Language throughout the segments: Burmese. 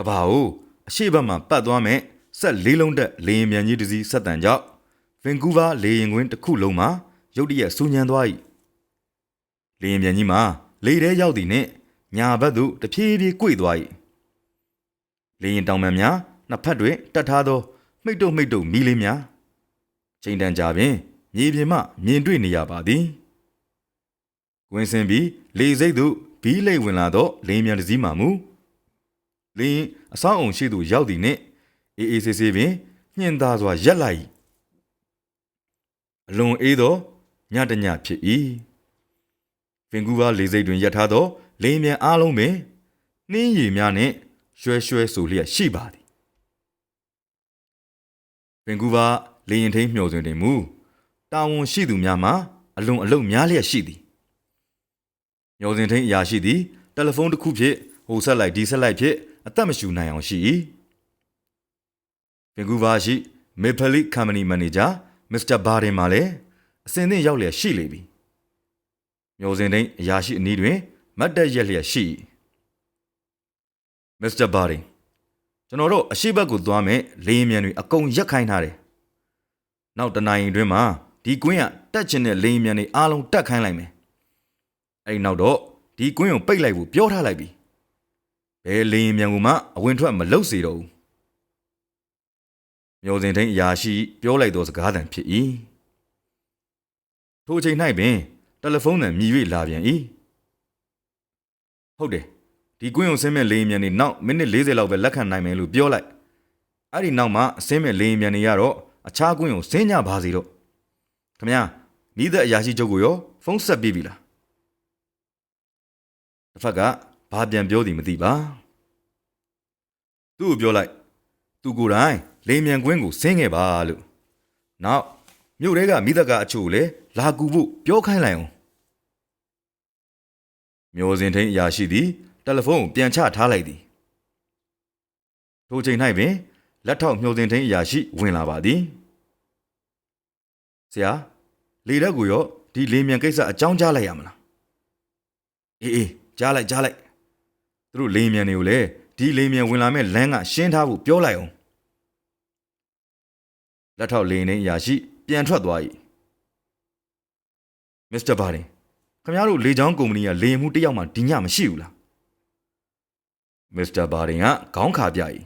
ကဘာကိုအရှိတ်ဘက်မှာပတ်သွားမဲ့ဆက်လေးလုံးတက်လေရင်မြန်ကြီးတစ်စီးဆက်တန်ကြောင့်ဗင်ကူးဗားလေရင်ကွင်းတစ်ခုလုံးမှာရုတ်တရက်ဆူညံသွား၏လေရင်မြန်ကြီးမှာလေထဲရောက်သည်နှင့်ညာဘက်သို့တဖြည်းဖြည်းကွေ့သွား၏လေရင်တောင်ပံများနှစ်ဖက်တွင်တက်ထားသောမိတ်တုတ်မိတ်တုတ်မီးလေးများချိန်တန်ကြပင်မြေပြင်မှမြင်တွေ့နေရပါသည်ကွင်းစင်ပြီးလေစိတ်သို့ဘီးလိတ်ဝင်လာသောလေရင်မြန်တစ်စီးမှမူ လင်းအဆောင်အောင်ရှိသူရောက်သည်နှင့်အေးအေးဆေးဆေးပင်ညှင်သာစွာရက်လိုက်၏အလွန်အေးသောညတညဖြစ်၏ဗင်ကူးဘာလေစိတ်တွင်ရက်ထားသောလင်းမြန်အားလုံးပင်နှင်းရည်များနှင့်ရွှဲရွှဲဆိုလျက်ရှိပါသည်ဗင်ကူးဘာလေရင်ထိန်မျှော်စင်တင်မူတာဝန်ရှိသူများမှာအလွန်အလုတ်များလျက်ရှိသည်မျော်စင်ထိန်အရာရှိသည်တယ်လီဖုန်းတစ်ခုဖြင့်ဟိုဆက်လိုက်ဒီဆက်လိုက်ဖြင့် အသက်မရှူနိုင်အောင်ရှိ၏ဗင်ကူးဗာရှိမေဖလီကမ်ပဏီမန်နေဂျာမစ္စတာဘာဒင်မှလည်းအစင်သင့်ရောက်လျက်ရှိလေပြီမျော်စင်ထိန်အရာရှိအနီးတွင်မတ်တက်ရက်လျက်ရှိ၏မစ္စတာဘာဒင်ကျွန်တော်တို့အရှိတ်ဘက်ကိုသွားမယ်လေယာဉ်မြန်တွေအကုန်ရက်ခိုင်းထားတယ်နောက်တနင်္လာရီတွင်မှာဒီကွင်းကတက်ချင်တဲ့လေယာဉ်မြန်တွေအားလုံးတက်ခိုင်းလိုက်မယ်အဲ့နောက်တော့ဒီကွင်းကိုပိတ်လိုက်ဖို့ပြောထားလိုက်ပြီ ဘယ်လင်းမြန်ကူမှအဝင်ထွက်မလုပ်စေတော့ဘူးမျိုးစင်ထိန်အရာရှိပြောလိုက်သောစကားသံဖြစ်၏ထိုအချိန်၌ပင်တယ်လီဖုန်းသံမြည်၍လာပြန်၏ဟုတ်တယ်ဒီကွင်းကိုဆင်းမဲ့လင်းမြန်နေနောက်မိနစ်40လောက်ပဲလက်ခံနိုင်မယ်လို့ပြောလိုက်အဲ့ဒီနောက်မှအဆင်းမဲ့လင်းမြန်နေရတော့အခြားကွင်းကိုဆင်းကြပါစေတော့ခမညာမိသက်အရာရှိချုပ်ကိုရောဖုန်းဆက်ပြီးပြီလားတစ်ဖက်က ဘာပြန်ပြောသည်မသိပါသူ့ကိုပြောလိုက်သူကိုယ်တိုင်လေမြန်ကွင်းကိုဆင်းခဲ့ပါလို့နောက်မြို့ထဲကမိသက်ကအချို့ကိုလည်းလာကူဖို့ပြောခိုင်းလိုက်အောင်မျိုးစင်ထိန်အရာရှိသည်တယ်လီဖုန်းကိုပြန်ချထားလိုက်သည်ထိုချိန်၌ပင်လက်ထောက်မျိုးစင်ထိန်အရာရှိဝင်လာပါသည်ဆရာလေတက်ကိုရောဒီလေမြန်ကိစ္စအကြောင်းကြားလိုက်ရမလားအေးအေးကြားလိုက်ကြားလိုက် သူတို့လိန်မြန်တွေကိုလည်းဒီလိန်မြန်ဝင်လာမဲ့လမ်းကရှင်းထားဖို့ပြောလိုက်အောင်လက်ထောက်လိန်နဲ့အရာရှိပြန်ထွက်သွား၏မစ္စတာဘာရင်ခင်ဗျားတို့လေချောင်းကုမ္ပဏီကလေရင်မှုတစ်ယောက်မှဒီညမရှိဘူးလားမစ္စတာဘာရင်ကခေါင်းခါပြ၏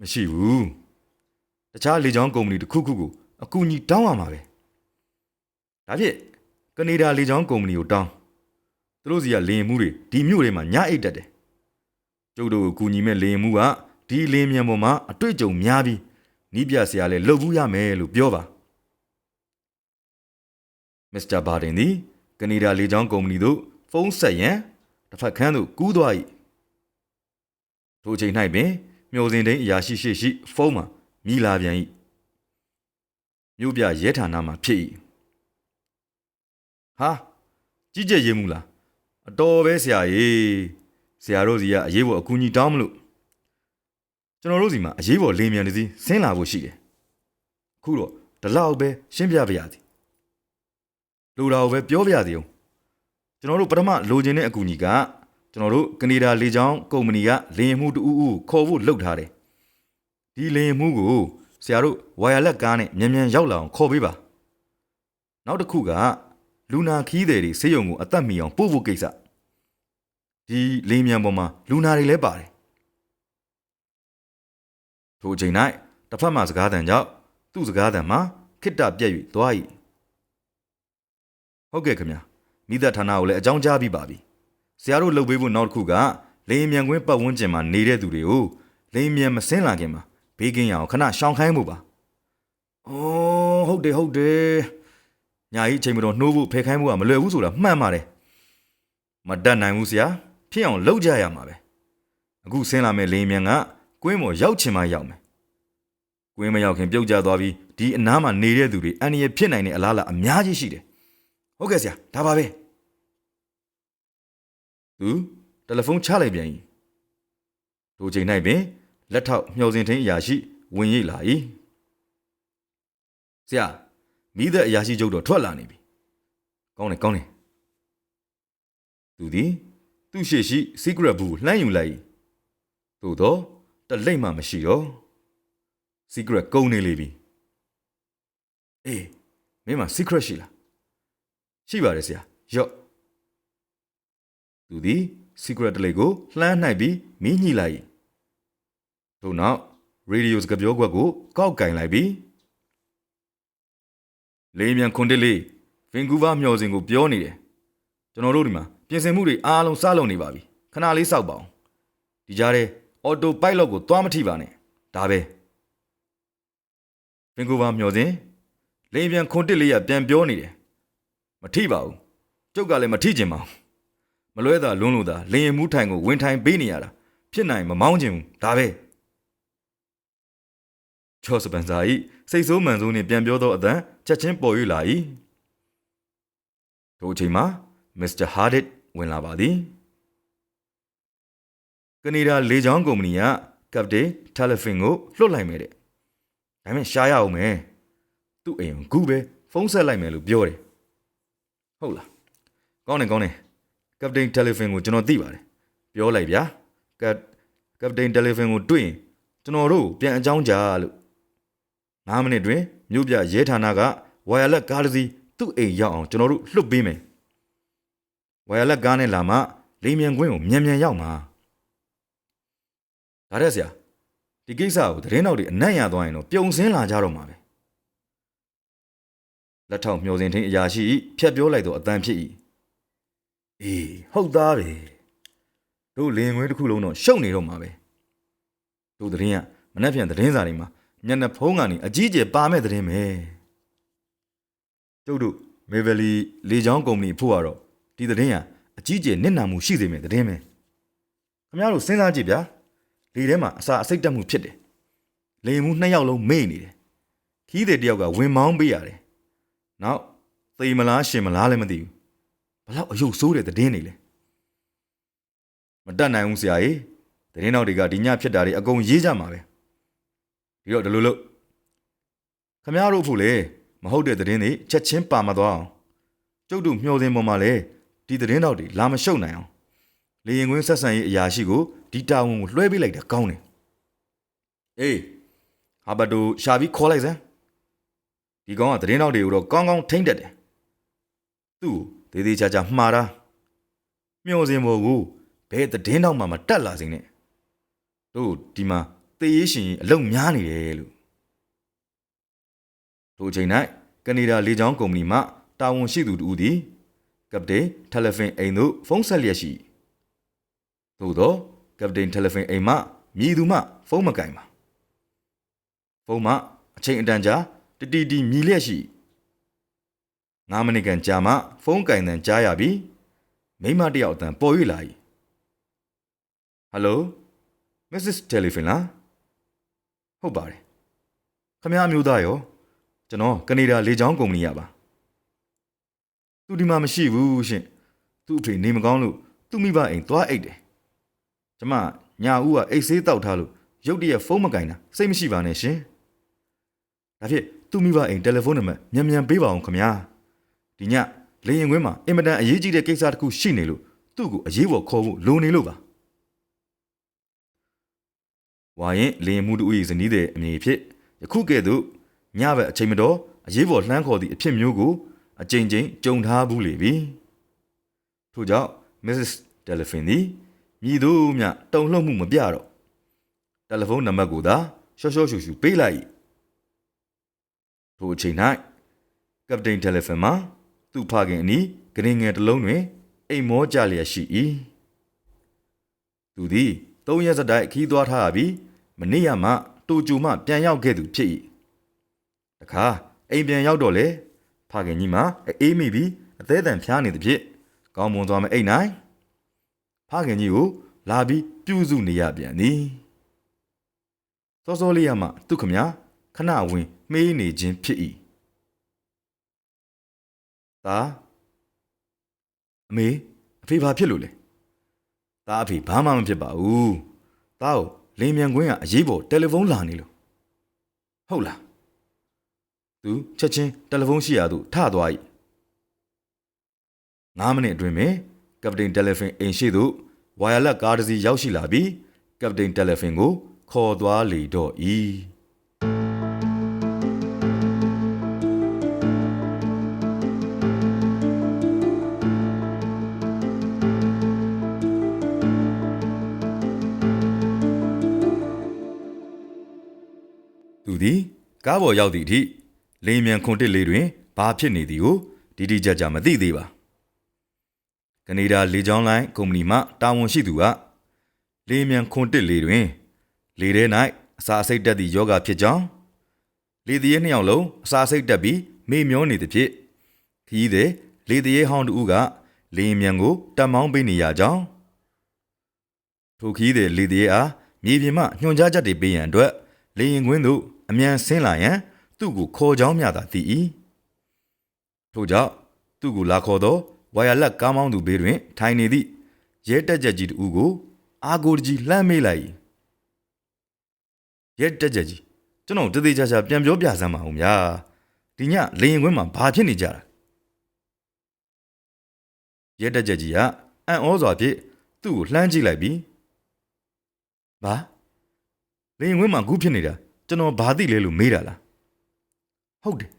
မရှိဘူးတခြားလေချောင်းကုမ္ပဏီတစ်ခုခုကိုအကူအညီတောင်းရမှာပဲဒါဖြင့်ကနေဒါလေချောင်းကုမ္ပဏီကိုတောင်း သူတို့စီကလင်းမှုတွေဒီမြို့တွေမှာညအိတ်တက်တယ်ကျုပ်တို့ကိုကူညီမဲ့လင်းမှုကဒီလင်းမြန်ပေါ်မှာအတွေ့အကြုံများပြီးနီးပြဆရာလည်းလှုပ်ဘူးရမယ်လို့ပြောပါမစ္စတာဘာဒင်သည်ကနေဒါလေကြောင်းကုမ္ပဏီသို့ဖုန်းဆက်ရန်တစ်ဖက်ခန်းသို့ကူးသွား၏ထိုအချိန်၌ပင်မျိုးစင်တိန်အရာရှိရှိရှိဖုန်းမှာမြည်လာပြန်၏မြို့ပြရဲဌာနမှဖြစ်၏ဟာကြီးကြပ်ရေးမှုလား အတော်ပဲဆရာကြီးဆရာတို့စီကအရေးပေါ်အကူအညီတောင်းမလို့ကျွန်တော်တို့စီမှာအရေးပေါ်လေမြန်တစ်စီးဆင်းလာဖို့ရှိတယ်အခုတော့ဒီလောက်ပဲရှင်းပြပါရစေလူတော်ပဲပြောပြရစီအောင်ကျွန်တော်တို့ပထမလိုချင်တဲ့အကူအညီကကျွန်တော်တို့ကနေဒါလေကြောင်းကုမ္ပဏီကလေရင်မှုတူဦးဦးခေါ်ဖို့လုပ်ထားတယ်ဒီလေရင်မှုကိုဆရာတို့ဝါယာလက်ကားနဲ့မြန်မြန်ရောက်လာအောင်ခေါ်ပေးပါနောက်တစ်ခုကလူနာခီးတယ်တွေဆေးရုံကိုအသက်မီအောင်ပို့ဖို့ကိစ္စ ဒီလေးမြန်ပေါ်မှာလူနာတွေလည်းပါတယ်ထိုအချိန်၌တစ်ဖက်မှစကားတန်ကြောင့်သူ့စကားတန်မှာခိတ္တပြက်၍သွား၏ဟုတ်ကဲ့ခင်ဗျာမိသက်ဌာနကိုလည်းအကြောင်းကြားပြီးပါပြီဆရာတို့လုပ်ပေးဖို့နောက်တစ်ခုကလေမြန်ကွင်းပတ်ဝန်းကျင်မှာနေတဲ့သူတွေကိုလေမြန်မစင်းလာခင်မှာဘေးကင်းရအောင်ခဏရှောင်ခိုင်းဖို့ပါအော်ဟုတ်တယ်ဟုတ်တယ်ညာကြီးအချိန်မတော်နှိုးဖို့ဖယ်ခိုင်းဖို့ကမလွယ်ဘူးဆိုတာမှန်ပါတယ်မတတ်နိုင်ဘူးဆရာ ဖြစ်အောင်လုပ်ကြရမှာပဲအခုဆင်းလာမဲ့လင်းမြန်ကကွင်းပေါ်ရောက်ချင်မှရောက်မယ်ကွင်းမရောက်ခင်ပြုတ်ကျသွားပြီးဒီအနားမှာနေတဲ့သူတွေအန္တရာယ်ဖြစ်နိုင်တဲ့အလားအလာအများကြီးရှိတယ်ဟုတ်ကဲ့ဆရာဒါပါပဲသူတယ်လီဖုန်းချလိုက်ပြန်၏ထိုချိန်၌ပင်လက်ထောက်မျှော်စင်ထင်းအရာရှိဝင်ရိပ်လာ၏ဆရာမိသက်အရာရှိချုပ်တော့ထွက်လာနေပြီကောင်းတယ်ကောင်းတယ်သူသည် သူ့ရှေ့ရှိ secret ဘူးလှမ်းယူလိုက်၏သို့တော့တလိမ့်မှမရှိတော့ secret ကုန်နေလေပြီအေးမင်းမှာ secret ရှိလားရှိပါတယ်ဆရာရော့သူသည် secret တလိပ်ကိုလှမ်းနှိုက်ပြီးမီးညှိလိုက်၏ထို့နောက် radio စကားပြောခွက်ကိုကောက်ကင်လိုက်ပြီးလေးမြန်ခွန်တစ်လေးဗင်ကူးဗားမျော်စင်ကိုပြောနေတယ်ကျွန်တော်တို့ဒီမှာ ပြင်ဆင်မှုတွေအားလုံးစလုပ်နေပါပြီခဏလေးစောက်ပါအောင်ဒီကြားထဲအော်တိုပိုက်လော့ကိုသွားမထိပါနဲ့ဒါပဲဗင်ကူးဗားမျော်စင်လေးမြန်ခွန်တစ်လေးကပြန်ပြောနေတယ်မထိပါဘူးကျုပ်ကလည်းမထိချင်ပါဘူးမလွဲတာလွန်းလို့သာလင်ရင်မူးထိုင်ကိုဝင်ထိုင်ပေးနေရတာဖြစ်နိုင်မမောင်းချင်ဘူးဒါပဲချော့စပန်ဆာ၏စိတ်ဆိုးမှန်ဆိုးနှင့်ပြန်ပြောသောအသံချက်ချင်းပေါ်၍လာ၏ထိုအချိန်မှာမစ္စတာဟာဒစ် ဝင်လာပါသည်ကနေဒါလေကြောင်းကုမ္ပဏီကကပ်တိန်တယ်လီဖင်ကိုလွှတ်လိုက်မယ်တဲ့ဒါပေမဲ့ရှားရအောင်မယ်သူ့အိမ်ကိုကူပဲဖုန်းဆက်လိုက်မယ်လို့ပြောတယ်ဟုတ်လားကောင်းတယ်ကောင်းတယ်ကပ်တိန်တယ်လီဖင်ကိုကျွန်တော်သိပါတယ်ပြောလိုက်ဗျာကပ်ကပ်တိန်တယ်လီဖင်ကိုတွေ့ရင်ကျွန်တော်တို့ပြန်အကြောင်းကြားလို့9မိနစ်တွင်မြို့ပြရဲဌာနကဝါယာလက်ကားတစ်စီးသူ့အိမ်ရောက်အောင်ကျွန်တော်တို့လှုပ်ပေးမယ်။ ဝါယာလက်ကားနဲ့လာမှလိမ်မြန်ကွင်းကိုမြန်မြန်ရောက်မှာ။ဒါတဲ့ဆရာဒီကိစ္စကိုသတင်းတော်တွေအနက်ရသွားရင်တော့ပြုံစင်းလာကြတော့မှာပဲ။လက်ထောက်မျောစင်ထင်းအရာရှိဖြတ်ပြောလိုက်တော့အတန်ဖြစ်၏။အေးဟုတ်သားပဲ။တို့လင်ငွေတစ်ခုလုံးတော့ရှုပ်နေတော့မှာပဲ။တို့သတင်းကမနှက်ပြန်သတင်းစာတွေမှာညနေဖုံးကနေအကြီးကျယ်ပါမဲ့တဲ့ပဲကျုပ်တို့မေဗလီလေချောင်းကုမ္ပဏီဖို့ကတော့ ဒီတဲ့ရအကြီးကျယ်နစ်နာမှုရှိစေမဲ့တဲ့ပဲခင်ဗျားတို့စဉ်းစားကြည့်ဗျာလေထဲမှာအစာအစိတ်တက်မှုဖြစ်တယ်လေမှုနှစ်ယောက်လုံးမေ့နေတယ်ခီးတဲ့တယောက်ကဝင်မောင်းပေးရတယ်နောက်သေမလားရှင်မလားလည်းမသိဘူးဘလောက်အယုတ်ဆိုးတဲ့တဲ့နေလဲမတတ်နိုင်ဘူးဆရာကြီးတဲ့နောက်တွေကဒီညဖြစ်တာတွေအကုန်ရေးကြမှာပဲဒီတော့ဒီလိုလို့ခမရတို့ဖို့လေမဟုတ်တဲ့သတင်းတွေချက်ချင်းပါမသွားအောင်ကျုပ်တို့မျှော်စင်ပေါ်မှာလေ ဒီသတင်းတော့တွေလာမရှုပ်နိုင်အောင်လေရင်ကွင်းဆက်ဆံရေးအရာရှိကိုဒီတာဝန်ကိုလွှဲပေးလိုက်တာကောင်းတယ်အေးဟာဘတ်တို့ရှာပြီးခေါ်လိုက်စမ်းဒီကောင်ကသတင်းတော့တွေကိုတော့ကောင်းကောင်းထိမ့်တတ်တယ်သူ့ကိုသေးသေးချာချာမှားတာမျှော်စင်ပေါ်ကိုဘယ်သတင်းတော့မှမတက်လာစေနဲ့တို့ဒီမှာသေရေးရှင်အလုံများနေတယ်လို့ထိုအချိန်၌ကနေဒါလေကြောင်းကုမ္ပဏီမှတာဝန်ရှိသူတူသည် ကပတိန်တယ်လီဖုန်းအိမ်သို့ဖုန်းဆက်လျက်ရှိသို့သောကပတိန်တယ်လီဖုန်းအိမ်မှမြည်သူမှဖုန်းမကင်ပါဖုန်းမှအချိန်အတန်ကြာတတီတီမြည်လျက်ရှိ9မိနစ်ခန့်ကြာမှဖုန်းကင်တန်ကြားရပြီးမိမတစ်ယောက်အတန်ပေါ်၍လာ၏ဟယ်လို Mrs. Telephone လားဟုတ်ပါတယ်ခမည်းမျိုးသားရောကျွန်တော်ကနေဒါလေကြောင်းကုမ္ပဏီရပါ သူဒီမှာမရှိဘူးရှင်သူ့အဖေနေမကောင်းလို့သူ့မိဘအိမ်သွားအိတ်တယ်ကျမညာဦးကအိတ်ဆေးတောက်ထားလို့ရုတ်တရက်ဖုန်းမကင်တာစိတ်မရှိပါနဲ့ရှင်ဒါဖြစ်သူ့မိဘအိမ်တယ်လီဖုန်းနံပါတ်မြန်မြန်ပေးပါအောင်ခမည်းဒီညလေရင်ခွင်းမှာအင်မတန်အရေးကြီးတဲ့ကိစ္စတစ်ခုရှိနေလို့သူ့ကိုအရေးပေါ်ခေါ်ဖို့လိုနေလို့ပါဝါရင်လေရင်မှုတူ၏ဇနီးတဲ့အမည်ဖြစ်ယခုကဲ့သို့ညဘက်အချိန်မတော်အရေးပေါ်လှမ်းခေါ်သည့်အဖြစ်မျိုးကို အကြိမ်ကြိမ်ကြုံထားဘူးလေပြီထို့ကြောင့် Mrs. Telephone သည်မြည်သူမျှတုံ့လှုပ်မှုမပြတော့တယ်လီဖုန်းနံပါတ်ကိုသာရှော့ရှော့ရှူရှူပေးလိုက်ထိုအချိန်၌ကပတိန်တယ်လီဖုန်းမှာသူ့ဖခင်အနီးဂရင်းငယ်တစ်လုံးတွင်အိမ်မောကြလျက်ရှိ၏သူသည်သုံးရက်စတိုက်ခီးသွားထားပြီးမနေ့ကမှတူကျူမှပြန်ရောက်ခဲ့သူဖြစ်၏တခါအိမ်ပြန်ရောက်တော့လေ ဖခင်ကြီးမှာအေးမိပြီးအသေးတန်ဖျားနေသည်ဖြင့်ကောင်းမွန်သွားမယ်အိတ်နိုင်ဖခင်ကြီးကိုလာပြီးပြုစုနေရပြန်သည်စောစောလေးရမှသူခမညာခဏဝင်မေးနေခြင်းဖြစ်၏သာအမေအဖေဘာဖြစ်လို့လဲသားအဖေဘာမှမဖြစ်ပါဘူးသားကိုလင်းမြန်ကွင်းကအရေးပေါ်တယ်လီဖုန်းလာနေလို့ဟုတ်လား သူချက်ချင်းတယ်လီဖုန်းရှိရာသို့ထသွား၏9မိနစ်အတွင်းမှာကပတိန်တယ်လီဖုန်းအိမ်ရှိသို့ဝါယာလက်ကားတစ်စီးရောက်ရှိလာပြီးကပတိန်တယ်လီဖုန်းကိုခေါ်သွားလေတော့၏သူသည်ကားပေါ်ရောက်သည့်အထိ လင်းမြန်ခွန်တစ်လေးတွင်ဘာဖြစ်နေသည်ကိုတိတိကျကျမသိသေးပါကနေဒါလေကြောင်းလိုင်းကုမ္ပဏီမှတာဝန်ရှိသူကလေမြန်ခွန်တစ်လေးတွင် လေထဲ၌အစာစိတ်တက်သည့်ယောဂဖြစ်ကြောင်းလေတရေနှစ်ယောက်လုံးအစာစိတ်တက်ပြီးမေ့မျောနေသည်ဖြစ်ခီးသည်လေတရေဟောင်းတူကလေမြန်ကိုတက်မောင်းပေးနေရကြောင်းထိုခီးသည်လေတရေအားမြေပြင်မှညွှန်ကြားချက်တွေပေးရန်အတွက်လေရင်ကွင်းသို့အမြန်ဆင်းလာရန် သူ့ကိုခေါ်ကြောင်းမြတာသိ၏ထို့ကြောင့်သူ့ကိုလာခေါ်သောဝါယာလက်ကားမောင်းသူဘေးတွင် ထိုင်နေသည့်ရဲတက်ကြကြီးတူကိုအာကိုတကြီးလှမ်းမေးလိုက်၏ရဲတက်ကြကြီးကျွန်တော်တသေးချာချာပြန်ပြောပြစမ်းပါဦးဗျာဒီညလေရင်ကွင်းမှာဘာဖြစ်နေကြတာရဲတက်ကြကြီးကအံ့ဩစွာဖြင့်သူ့ကိုလှမ်းကြည့်လိုက်ပြီးဘာလေရင်ကွင်းမှာဂုဖြစ်နေတာကျွန်တော်ဘာသိလဲလို့မေးတာလား ဟုတ်တယ်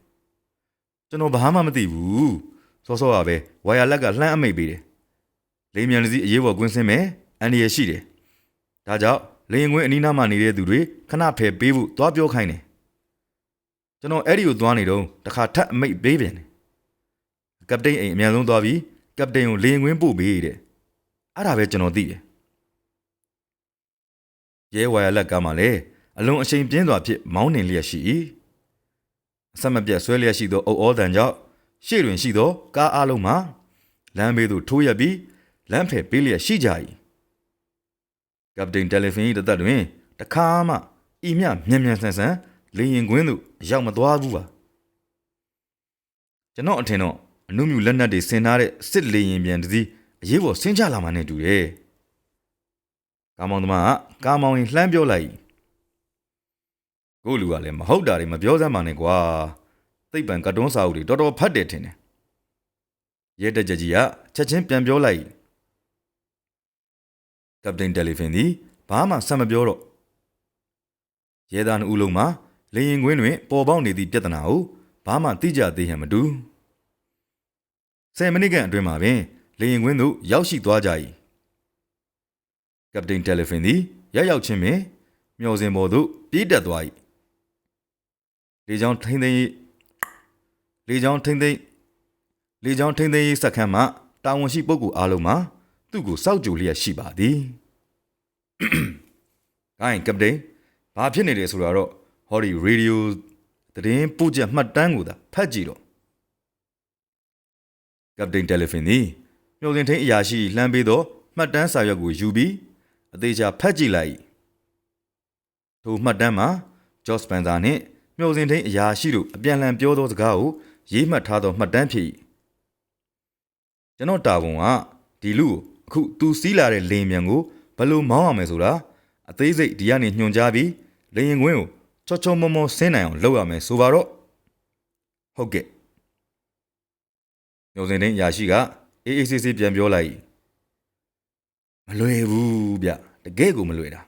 ကျွန်တော်ဘာမှမသိဘူးစောစောကပဲဝါယာလက်ကလှမ်းအမိတ်ပေးတယ်လေမြန်လူစီအရေးပေါ်ကွင်းဆင်းမယ်အန်ဒီရရှိတယ်ဒါကြောင့်လေရင်ကွင်းအနီးနားမှာနေတဲ့သူတွေခဏဖယ်ပေးဖို့သွားပြောခိုင်းတယ်ကျွန်တော်အဲ့ဒီကိုသွားနေတော့တခါထပ်အမိတ်ပေးပြန်တယ်ကပတိန်အိမ်အမြန်ဆုံးသွားပြီးကပတိန်ကိုလေရင်ကွင်းပို့ပေးတဲ့အဲ့ဒါပဲကျွန်တော်သိတယ်ရဲဝါယာလက်ကမှလည်းအလုံးအချိန်ပြင်းစွာဖြင့်မောင်းနှင်လျက်ရှိ၏ အဆက်မပြတ်ဆွဲလျက်ရှိသောအုပ်ဩတန်ကြောင့်ရှေ့တွင်ရှိသောကားအလုံးမှာလမ်းဘေးသို့ထိုးရက်ပြီးလမ်းဖယ်ပေးလျက်ရှိကြ၏ကပတိန်တယ်လီဖုန်း၏တသက်တွင်တခါမှဤမြမြန်မြန်ဆန်ဆန်လေရင်ကွင်းသို့ရောက်မသွားဘူးပါကျွန်တော်အထင်တော့အနုမြူလက်နက်တွေဆင်ထားတဲ့စစ်လေရင်ပြန်တစ်စီးအရေးပေါ်ဆင်းချလာမှနဲ့တူတယ်ကားမောင်သမားကကားမောင်ရင်လှမ်းပြောလိုက် ကိုလူကလည်းမဟုတ်တာတွေမပြောစမ်းပါနဲ့ကွာသိပ္ပံကတွန်းစာအုပ်တွေတော်တော်ဖတ်တယ်ထင်တယ်ရဲတက်ကြကြီးကချက်ချင်းပြန်ပြောလိုက်ကပတိန်တယ်လီဖုန်းသည်ဘာမှဆက်မပြောတော့ရဲသားနှစ်ဦးလုံးမှာလေရင်ကွင်းတွင်ပေါ်ပေါက်နေသည့်ပြဿနာကိုဘာမှသိကြသေးဟန်မတူ10မိနစ်ခန့်အတွင်းမှာပင်လေရင်ကွင်းသို့ရောက်ရှိသွားကြ၏ကပတိန်တယ်လီဖုန်းသည်ရောက်ရောက်ချင်းပင်မျော်စင်ပေါ်သို့ပြေးတက်သွား၏ လေကြောင်းထိမ့်သိမ်းရေးလေကြောင်းထိမ့်သိမ်းလေကြောင်းထိမ့်သိမ်းရေးစက္ကန့်မှတာဝန်ရှိပုဂ္ဂိုလ်အားလုံးမှာသူ့ကိုစောက်ကြိုလျက်ရှိပါသည်။ဂိုင်းကပတိန်ဘာဖြစ်နေတယ်ဆိုတာတော့ဟောဒီရေဒီယိုသတင်းပို့ချက်မှတ်တမ်းကိုသာဖတ်ကြည့်တော့ကပတိန်တယ်လီဖုန်းသည်မျောစင်ထိန်အရာရှိလှမ်းပေးသောမှတ်တမ်းစာရွက်ကိုယူပြီးအသေးချာဖတ်ကြည့်လိုက်။ထိုမှတ်တမ်းမှာဂျော့စပန်သာနှင့် မျောစင်ထိန်အရာရှိတို့အပြန်အလှန်ပြောသောစကားကိုရေးမှတ်ထားသောမှတ်တမ်းဖြစ်၏ကျွန်တော်တာဝန်ကဒီလူကိုအခုသူစီးလာတဲ့လေမြန်ကိုဘယ်လိုမောင်းအောင်မယ်ဆိုတာအသေးစိတ်ဒီကနေညွှန်ကြားပြီးလေရင်ကွင်းကိုချောချောမောမောဆင်းနိုင်အောင်လုပ်ရမယ်ဆိုပါတော့ဟုတ်ကဲ့ညိုစင်တဲ့အရာရှိကအေးအေးဆေးဆေးပြန်ပြောလိုက်မလွယ်ဘူးဗျတကယ်ကိုမလွယ်တာ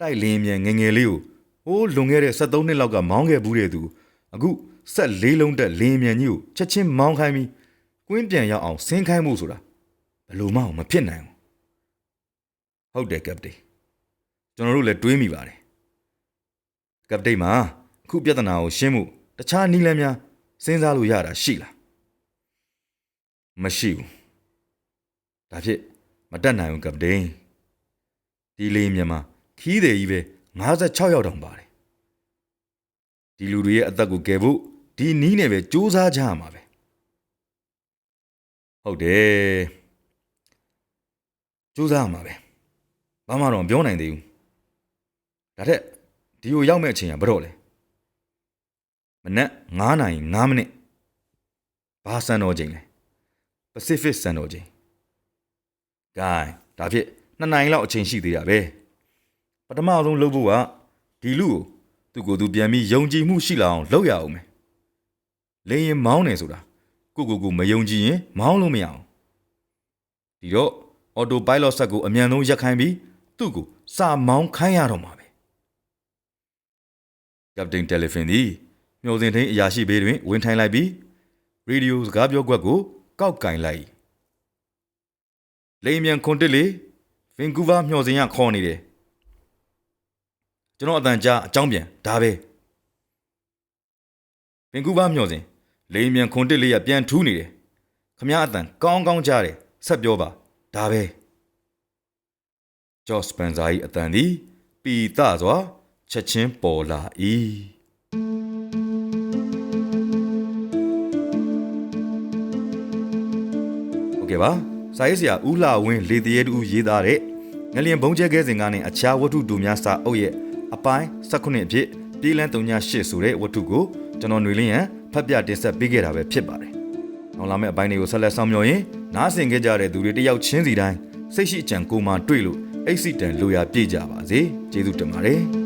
တိုက်လင်းမြန်ငယ်ငယ်လေးကို ဟိုးလွန်ခဲ့တဲ့73နှစ်လောက်ကမောင်းခဲ့ဘူးတဲ့သူအခုဆက်လေးလုံးတက်လင်းမြန်ကြီးကိုချက်ချင်းမောင်းခိုင်းပြီးကွင်းပြန်ရောက်အောင်ဆင်းခိုင်းမှုဆိုတာဘယ်လိုမှမဖြစ်နိုင်ဘူးဟုတ်တယ်ကပတိန်ကျွန်တော်တို့လည်းတွေးမိပါတယ်ကပတိန်မှာအခုပြဿနာကိုရှင်းမှုတခြားနည်းလမ်းများစဉ်းစားလို့ရတာရှိလားမရှိဘူးဒါဖြစ်မတက်နိုင်ဘူးကပတိန်ဒီလေးမြန်မာခီးတယ်ကြီးပဲ 56ရောက်တောင်ပါတယ်ဒီလူတွေရဲ့အသက်ကိုကယ်ဖို့ဒီနီးနဲ့ပဲစူးစမ်းကြရမှာပဲဟုတ်တယ်စူးစမ်းရမှာပဲဘာမှတော့မပြောနိုင်သေးဘူးဒါထက်ဒီကိုရောက်မဲ့အချိန်ကဘယ်တော့လဲမနက်9နာရီ9မိနစ်ဘာစံတော်ချိန်လဲ Pacific စံတော်ချိန် gain ဒါဖြစ်2နိုင်လောက်အချိန်ရှိသေးတာပဲပ ထမဆုံးလုပ်ဖို့ကဒီလူကိုသူ့ကိုယ်သူပြန်ပြီးယုံကြည်မှုရှိလာအောင်လုပ်ရအောင်မယ်လေရင်မောင်းနေဆိုတာကိုကိုကိုမယုံကြည်ရင်မောင်းလို့မရအောင်ဒီတော့အော်တိုပိုင်လော့ဆက်ကိုအမြန်ဆုံးရက်ခိုင်းပြီးသူ့ကိုစာမောင်းခိုင်းရတော့မှာပဲကပတိန်တယ်လီဖုန်းသည်မျောစင်ထင်းအရာရှိဘေးတွင်ဝင်ထိုင်လိုက်ပြီးရေဒီယိုစကားပြောကွက်ကိုကောက်ကင်လိုက်လိမ်မြန်ခွန်တစ်လေဗင်ကူးဗားမျှော်စင်ရခေါ်နေတယ် ကျွန်တော်အတန်ကြားအကြောင်းပြန်ဒါပဲပင်ကူပါမျောစဉ်လိန်မြန်ခွန်တစ်လေးရပြန်ထူးနေတယ်ခမည်းအတန်ကောင်းကောင်းကြားတယ်ဆက်ပြောပါဒါပဲဂျော့စပန်ဇာ၏အတန်သည်ပီတစွာချက်ချင်းပေါ်လာ၏ခဲ့ပါစာရေးဆရာဦးလာဝင်းလေတရေတူရေးသားတဲ့ငလျင်ဘုံကျဲခဲစဉ်ကနေအခြားဝတ္ထုတူများစာအုပ်ရဲ့ အပိုင်း၁၉အဖြစ်ပြည်လန်း308ဆိုတဲ့ဝတ္ထုကိုကျွန်တော်ຫນွေလင်းရန်ဖတ်ပြတင်ဆက်ပေးခဲ့တာပဲဖြစ်ပါတယ်။နောက်လာမယ့်အပိုင်းတွေကိုဆက်လက်ဆောင်မျှော်ရင်နားဆင်ခဲ့ကြတဲ့သူတွေတယောက်ချင်းစီတိုင်းစိတ်ရှိအကြံကိုမှတွေ့လို့အိတ်စီတန်လိုရာပြည့်ကြပါစေ။ကျေးဇူးတင်ပါတယ်။